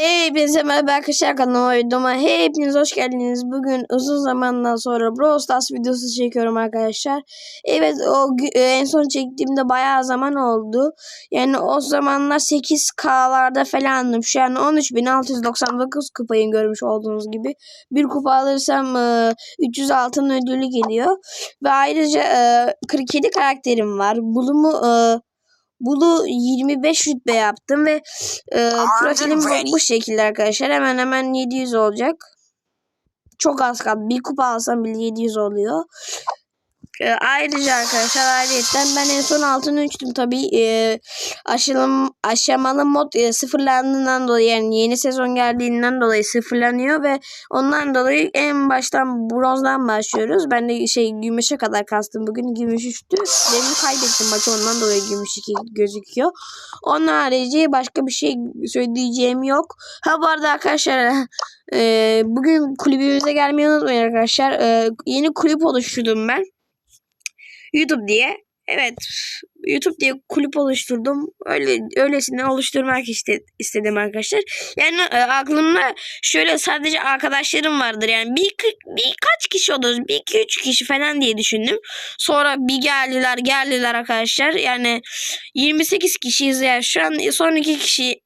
Hepinize merhaba arkadaşlar kanalıma videoma hepiniz hoş geldiniz. Bugün uzun zamandan sonra Brawl Stars videosu çekiyorum arkadaşlar. Evet o e, en son çektiğimde bayağı zaman oldu. Yani o zamanlar 8K'larda falandım. Şu an 13.699 kupayı görmüş olduğunuz gibi. Bir kupa alırsam e, 300 altın ödülü geliyor. Ve ayrıca e, 47 karakterim var. Bulumu e, Bulu 25 rütbe yaptım ve e, profilim bu, bu şekilde arkadaşlar. Hemen hemen 700 olacak. Çok az kaldı. Bir kupa alsam bile 700 oluyor. E, ayrıca arkadaşlar ayrıyetten ben en son altını uçtum tabii. E, aşılım, aşamalı mod e, sıfırlandığından dolayı yani yeni sezon geldiğinden dolayı sıfırlanıyor ve ondan dolayı en baştan bronzdan başlıyoruz. Ben de şey gümüşe kadar kastım bugün. Gümüş üçtü. Benim kaybettim maçı ondan dolayı gümüş iki gözüküyor. Onun harici başka bir şey söyleyeceğim yok. Ha bu arada arkadaşlar e, bugün kulübümüze gelmeyi unutmayın arkadaşlar. E, yeni kulüp oluşturdum ben. YouTube diye. Evet. YouTube diye kulüp oluşturdum. Öyle öylesine oluşturmak iste, istedim arkadaşlar. Yani e, aklımda şöyle sadece arkadaşlarım vardır. Yani bir birkaç kişi oluruz. Bir iki üç kişi falan diye düşündüm. Sonra bir geldiler geldiler arkadaşlar. Yani 28 kişiyiz yani. Şu an son iki kişi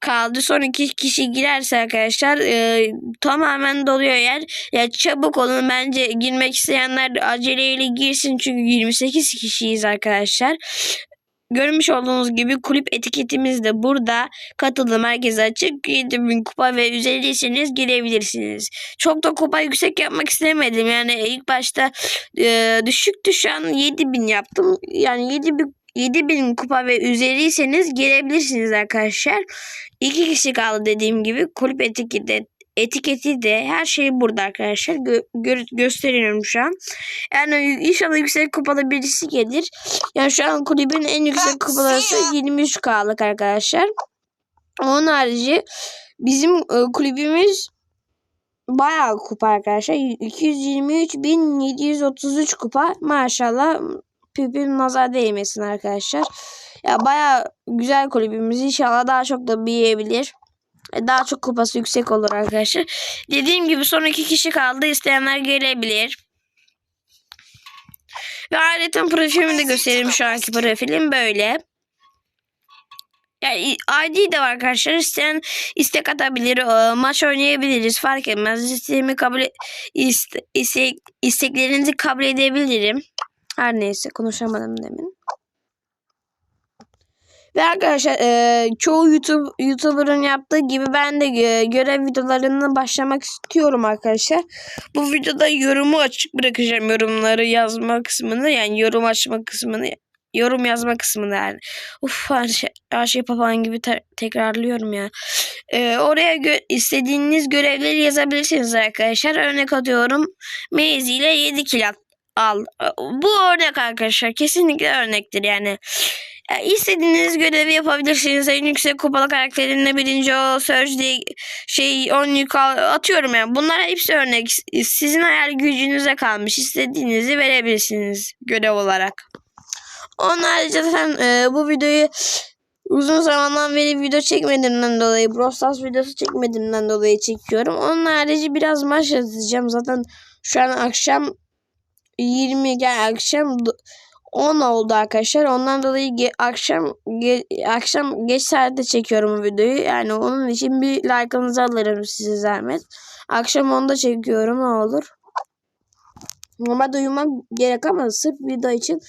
kaldı. Son iki kişi girerse arkadaşlar e, tamamen doluyor yer. Ya çabuk olun bence girmek isteyenler aceleyle girsin çünkü 28 kişiyiz arkadaşlar. Görmüş olduğunuz gibi kulüp etiketimiz de burada. Katılım herkese açık. 7000 kupa ve üzeriyseniz girebilirsiniz. Çok da kupa yüksek yapmak istemedim. Yani ilk başta e, düşüktü şu an 7000 yaptım. Yani 7000 7000 kupa ve üzeriyseniz girebilirsiniz arkadaşlar. İki kişi kaldı dediğim gibi. Kulüp etiketi etiketi de her şey burada arkadaşlar. Gö- gö- gösteriyorum şu an. Yani inşallah yüksek kupalı birisi gelir. Yani şu an kulübün en yüksek kupalısı 23K'lık arkadaşlar. Onun harici bizim e, kulübümüz bayağı kupa arkadaşlar. 223.733 kupa. Maşallah pipim nazar değmesin arkadaşlar. Ya baya güzel kulübümüz. İnşallah daha çok da büyüyebilir. Daha çok kupası yüksek olur arkadaşlar. Dediğim gibi son iki kişi kaldı. İsteyenler gelebilir. Ve ayrıca profilimi de göstereyim şu anki profilim böyle. Yani ID de var arkadaşlar. İsteyen istek atabilir. Maç oynayabiliriz. Fark etmez. İsteğimi kabul iste, istek, isteklerinizi kabul edebilirim. Her neyse konuşamadım demin. Ve arkadaşlar e, çoğu YouTube YouTuber'ın yaptığı gibi ben de e, görev videolarına başlamak istiyorum arkadaşlar. Bu videoda yorumu açık bırakacağım yorumları yazma kısmını yani yorum açma kısmını yorum yazma kısmını yani. Uf her şey, her şey papağan gibi te- tekrarlıyorum ya. Ee, oraya gö- istediğiniz görevleri yazabilirsiniz arkadaşlar. Örnek atıyorum. Maze ile 7 kill at- al. Bu örnek arkadaşlar. Kesinlikle örnektir yani. yani istediğiniz görevi yapabilirsiniz. En yüksek kupalı karakterinle birinci o Surge diye şey 10 yük atıyorum yani. Bunlar hepsi örnek. Sizin hayal gücünüze kalmış. İstediğinizi verebilirsiniz görev olarak. Onun harici zaten e, bu videoyu uzun zamandan beri video çekmediğimden dolayı Brawl Stars videosu çekmediğimden dolayı çekiyorum. Onun harici biraz maç yazacağım. Zaten şu an akşam 20 gel akşam 10 oldu arkadaşlar. Ondan dolayı ge- akşam ge- akşam geç saatte çekiyorum bu videoyu. Yani onun için bir like'ınızı alırım size zahmet. Akşam 10'da çekiyorum ne olur. Normalde uyumam gerek ama sırf video için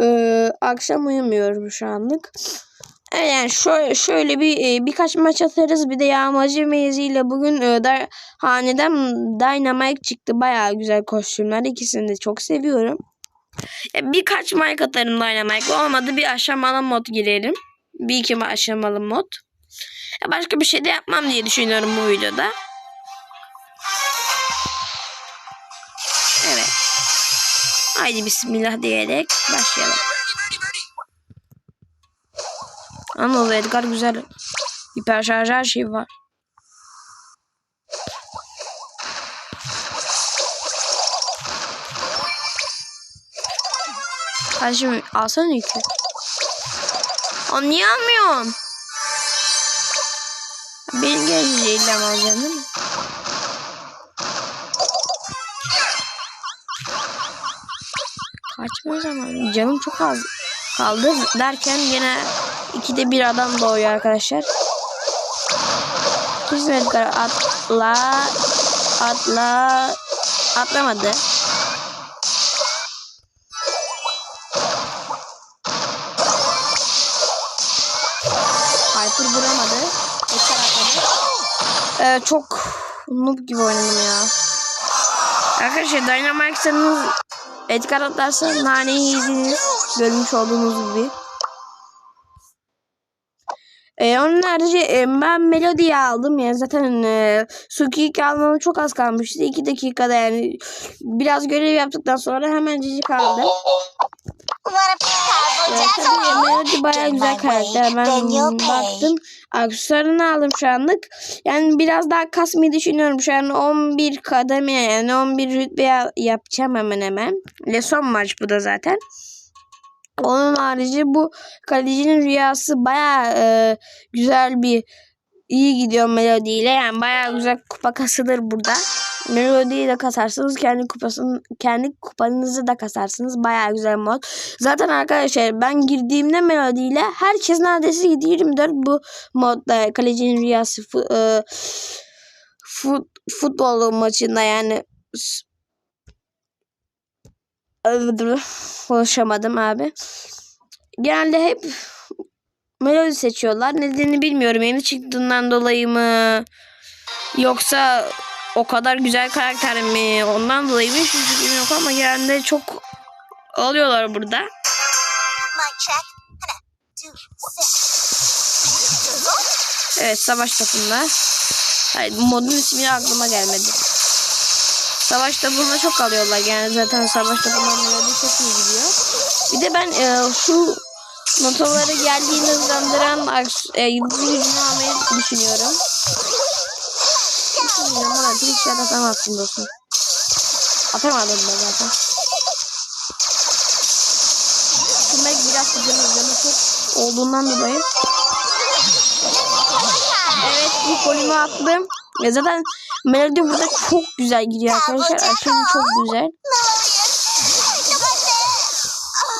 e, akşam uyumuyorum şu anlık. Yani şöyle, şöyle bir e, birkaç maç atarız. Bir de yağmacı meyziyle bugün e, da, haneden Dynamite çıktı. Bayağı güzel kostümler. İkisini de çok seviyorum. E, birkaç mic atarım Dynamite. Olmadı bir aşamalı mod girelim. Bir iki aşamalı mod. Başka bir şey de yapmam diye düşünüyorum bu videoda. Evet. Haydi bismillah diyerek başlayalım. Anadolu Edgar güzel. Hiper şarj her şey var. Kardeşim alsana yükü. Aa, niye almıyorsun? Benim mı alacaksın değil mi? Kaçma zaman. Canım çok az kaldı derken yine ikide bir adam doğuyor arkadaşlar. Kesin atla atla atlamadı. Piper vuramadı. Edgar atladı. Ee, çok noob gibi oynadım ya. Arkadaşlar Dynamax'ınız Edgar atlarsa naneyi yediniz. Görmüş olduğunuz gibi. Ee, onun harici e, ben Melody'yi aldım. Yani zaten e, Suki'yi almama çok az kalmıştı. 2 dakikada yani biraz görev yaptıktan sonra hemen cicik aldım. Jack? Melody bayağı güzel karakter. Ben baktım. Aksesuarını aldım şu anlık. Yani biraz daha kasmayı düşünüyorum. Şu an 11 kademe yani 11 rütbe ya- yapacağım hemen hemen. Ve son maç bu da zaten. Onun harici bu kalecinin rüyası bayağı e, güzel bir iyi gidiyor Melody ile. Yani bayağı güzel kupa kasılır burada. Melody'yi de kasarsınız. Kendi kupasını, kendi kupanızı da kasarsınız. Bayağı güzel mod. Zaten arkadaşlar ben girdiğimde Melody ile herkes neredeyse 7-24 bu modda kalecinin rüyası fu, e, fut, futbol maçında yani konuşamadım abi. Genelde hep melodi seçiyorlar. Nedenini bilmiyorum. Yeni çıktığından dolayı mı? Yoksa o kadar güzel karakter mi? Ondan dolayı mı? Hiçbir fikrim yok ama genelde çok alıyorlar burada. Evet savaş topunda. Hayır modun ismi aklıma gelmedi. Savaş topunda çok alıyorlar. Yani zaten savaş topundan melodi çok iyi gidiyor. Bir de ben e, şu notaları geldiğinde hızlandıran e, yıldız gücünü almayı düşünüyorum. Bilmiyorum ama bir şey atamazsın dostum. Atamadım ben zaten. Demek biraz canı canı çok olduğundan dolayı. Evet bu golümü attım. Ya zaten melodi burada çok güzel gidiyor arkadaşlar. Aşırı çok güzel.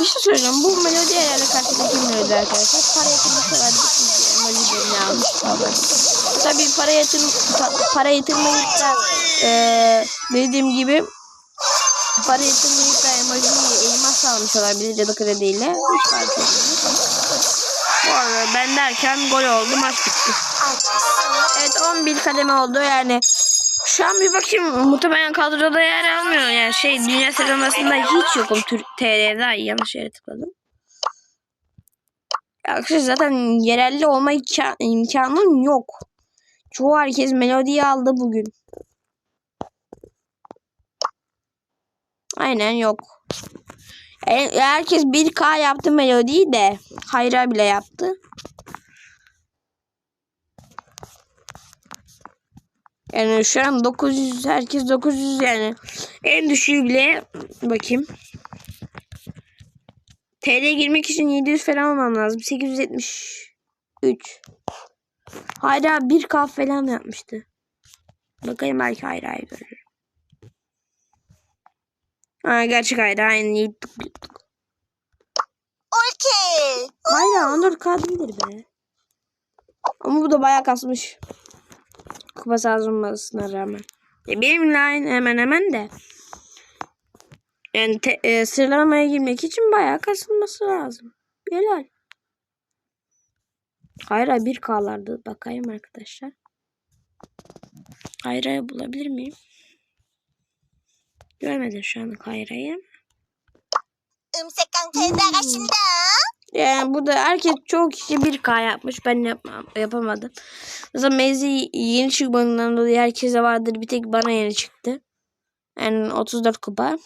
Bir şey söyleyeceğim. Bu melodi herhalde karşıdaki melodi arkadaşlar. Para yatırmışlar. Melodi ne almış. Tabii para yatırım pa- para yatırmayıp da eee dediğim gibi para yatırmayıp da emojiyi elmas almış olabilir ya da krediyle. Hiç fark etmiyor. Derken gol oldu maç bitti. Evet 11 kademe oldu yani. Şu an bir bakayım muhtemelen kadroda yer almıyor yani şey dünya sıralamasında hiç yokum TR'de yanlış yere tıkladım. Arkadaşlar zaten yerelli olma imka- imkanın yok. Çoğu herkes melodiyi aldı bugün. Aynen yok. E- Herkes 1K yaptı melodiyi de. Hayra bile yaptı. Yani şu an 900 herkes 900 yani. En düşüğü bile bakayım. TL girmek için 700 falan olmam lazım. 873. Hayra 1K falan yapmıştı. Bakayım belki Hayra'yı görürüm. Ha gerçek Hayra aynı. Ulti. Hayra 14K değildir be. Ama bu da bayağı kasmış kupa sazlamasına rağmen. E, benim line hemen hemen de. Yani te, e, sıralamaya girmek için bayağı kasılması lazım. Helal. Hayra 1K'lardı. Bakayım arkadaşlar. Hayra'yı bulabilir miyim? Görmedim şu an Hayra'yı. Ümsek kanka hmm. Yani bu da herkes çok kişi 1K yapmış. Ben yapmam, yapamadım. Mesela Mezi yeni çıkmadığından dolayı herkese vardır. Bir tek bana yeni çıktı. Yani 34 kupa.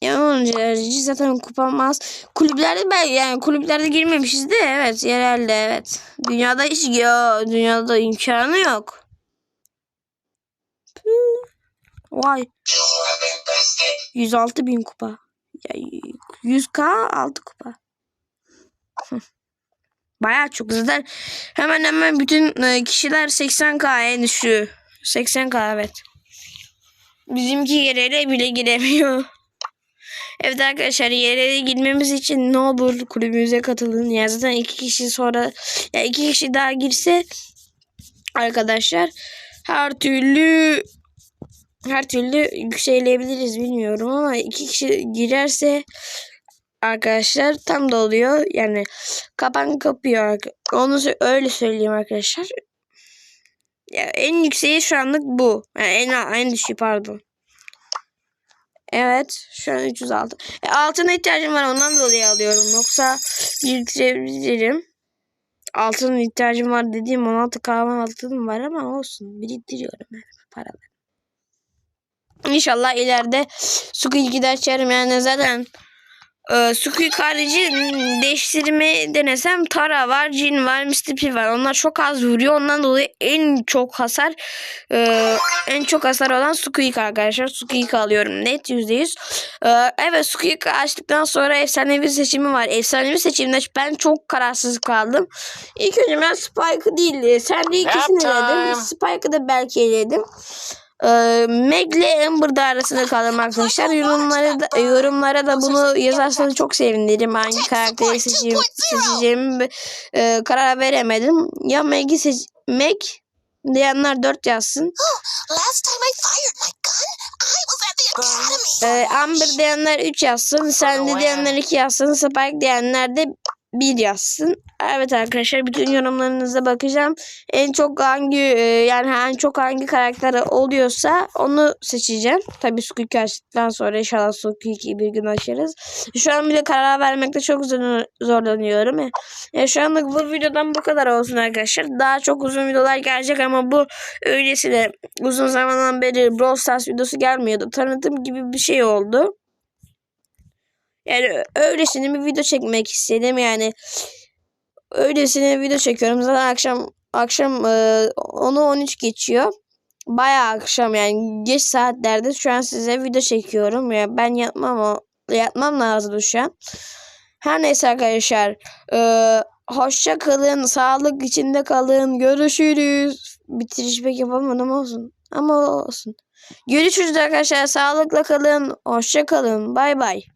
Yani onun harici zaten kupam az. Kulüplerde ben yani kulüplerde girmemişiz de evet yerelde evet. Dünyada hiç ya dünyada imkanı yok. Vay. 106 bin kupa. Ya 100k 6 kupa. Bayağı çok. Zaten hemen hemen bütün e, kişiler 80K'ya düşüyor. 80K evet. Bizimki yerele bile giremiyor. Evet arkadaşlar yerele girmemiz için ne olur kulübümüze katılın. Ya zaten iki kişi sonra ya iki kişi daha girse arkadaşlar her türlü her türlü yükselebiliriz bilmiyorum ama iki kişi girerse arkadaşlar tam da oluyor. Yani kapan kapıyor. Onu öyle söyleyeyim arkadaşlar. Ya en yükseği şu anlık bu. Yani en en düşüğü pardon. Evet şu an 306. E, altına ihtiyacım var ondan dolayı alıyorum. Yoksa biriktirebilirim. Altın ihtiyacım var dediğim 16 kahve altınım var ama olsun biriktiriyorum yani paraları. İnşallah ileride Squeak'i de açarım yani zaten e, Squeak harici m, değiştirmeyi denesem Tara var, Jin var, Mr. P var. Onlar çok az vuruyor. Ondan dolayı en çok hasar e, en çok hasar olan Squeak arkadaşlar. Squeak alıyorum net %100. E, evet Squeak açtıktan sonra efsanevi seçimi var. Efsanevi seçimde ben çok kararsız kaldım. İlk önce ben Spike'ı değil. Sen de ikisini eledim. Spike'ı da belki eledim. Ee, Meg ile Amber'da arasında kaldım arkadaşlar. Yorumlara da, yorumlara da bunu yazarsanız çok sevinirim. Hangi karakteri seçeyim, seçeceğimi e, karar veremedim. Ya Meg'i seç... Meg diyenler 4 yazsın. Ee, Amber diyenler 3 yazsın. Sen de diyenler 2 yazsın. Spike diyenler de 1 yazsın. Evet arkadaşlar bütün yorumlarınıza bakacağım. En çok hangi e, yani en çok hangi karakter oluyorsa onu seçeceğim. Tabii Squeak'i açtıktan sonra inşallah Squeak'i bir gün açarız. Şu an bile karar vermekte çok zor- zorlanıyorum. E, şu anlık bu videodan bu kadar olsun arkadaşlar. Daha çok uzun videolar gelecek ama bu öylesine uzun zamandan beri Brawl Stars videosu gelmiyordu. Tanıtım gibi bir şey oldu. Yani öylesine bir video çekmek istedim yani. Öylesine video çekiyorum. Zaten akşam akşam e, 10'u 13 geçiyor. Bayağı akşam yani geç saatlerde şu an size video çekiyorum. Ya ben yatmam o yatmam lazım şu an. Her neyse arkadaşlar. E, hoşça kalın. Sağlık içinde kalın. Görüşürüz. Bitiriş pek yapamadım olsun. Ama olsun. Görüşürüz arkadaşlar. Sağlıkla kalın. Hoşça kalın. Bay bay.